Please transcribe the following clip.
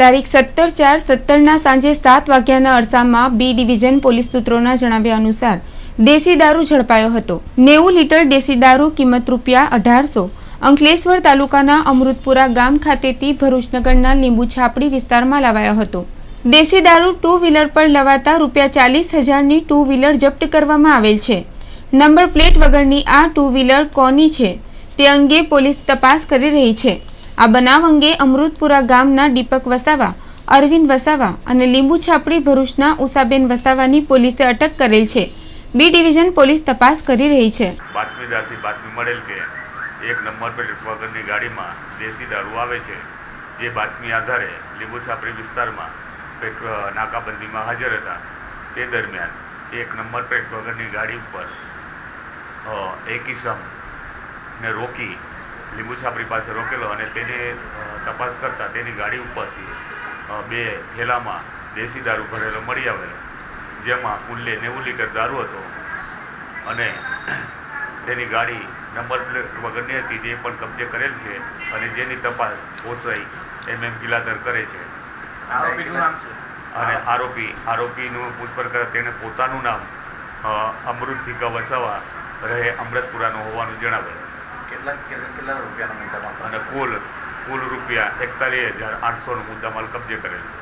તારીખ સત્તર ચાર સત્તરના સાંજે સાત વાગ્યાના અરસામાં બી ડિવિઝન પોલીસ સૂત્રોના જણાવ્યા અનુસાર દેશી દારૂ ઝડપાયો હતો. નેવું લીટર દેશી દારૂ કિંમત રૂપિયા અઢારસો. અંકલેશ્વર તાલુકાના અમૃતપુરા ગામ ખાતેથી ભરૂચનગરના લીંબુ છાપડી વિસ્તારમાં લાવાયો હતો. દેશી દારૂ ટુ વ્હીલર પર લવાતા રૂપિયા ચાલીસ હજારની ટુ વ્હીલર જપ્ત કરવામાં આવેલ છે. નંબર પ્લેટ વગરની આ ટુ વ્હીલર કોની છે? તે અંગે પોલીસ તપાસ કરી રહી છે. આ બનાવ અંગે અમૃતપુરા ગામના દીપક વસાવા, અરવિંદ વસાવા અને લીંબુ છાપડી ભરૂચના ઉષાબેન વસાવાની પોલીસે અટક કરેલ છે. બી ડિવિઝન પોલીસ તપાસ કરી રહી છે. બાતમીદારથી બાતમી મળેલ કે એક નંબર પ્લેટ વગરની ગાડીમાં દેશી દારૂ આવે છે. જે બાતમી આધારે લીંબુ છાપરી વિસ્તારમાં નાકાબંધીમાં હાજર હતા. તે દરમિયાન એક નંબર પ્લેટ વગરની ગાડી ઉપર એક ઇસમ રોકી લીંબુ છાપરી પાસે રોકેલો અને તેને તપાસ કરતાં તેની ગાડી ઉપરથી બે થેલામાં દેશી દારૂ ભરેલો મળી આવેલો. જેમાં કુલ્લે નેવું લીટર દારૂ હતો અને તેની ગાડી નંબર પ્લેટ વગરની હતી તે પણ કબજે કરેલ છે અને જેની તપાસ ઓસઈ એમ એમ કિલાદર કરે છે. અને આરોપી આરોપીનું પૂછપરછ કરે તેને પોતાનું નામ અમૃત ભીકા વસાવા રહે અમૃતપુરાનું હોવાનું જણાવેલ. કેટલા કેટલા રૂપિયાનો મુદ્દામાં અને કુલ કુલ રૂપિયા એકતાલીસ હજાર આઠસોનો મુદ્દામાલ કબજે કરેલ છે.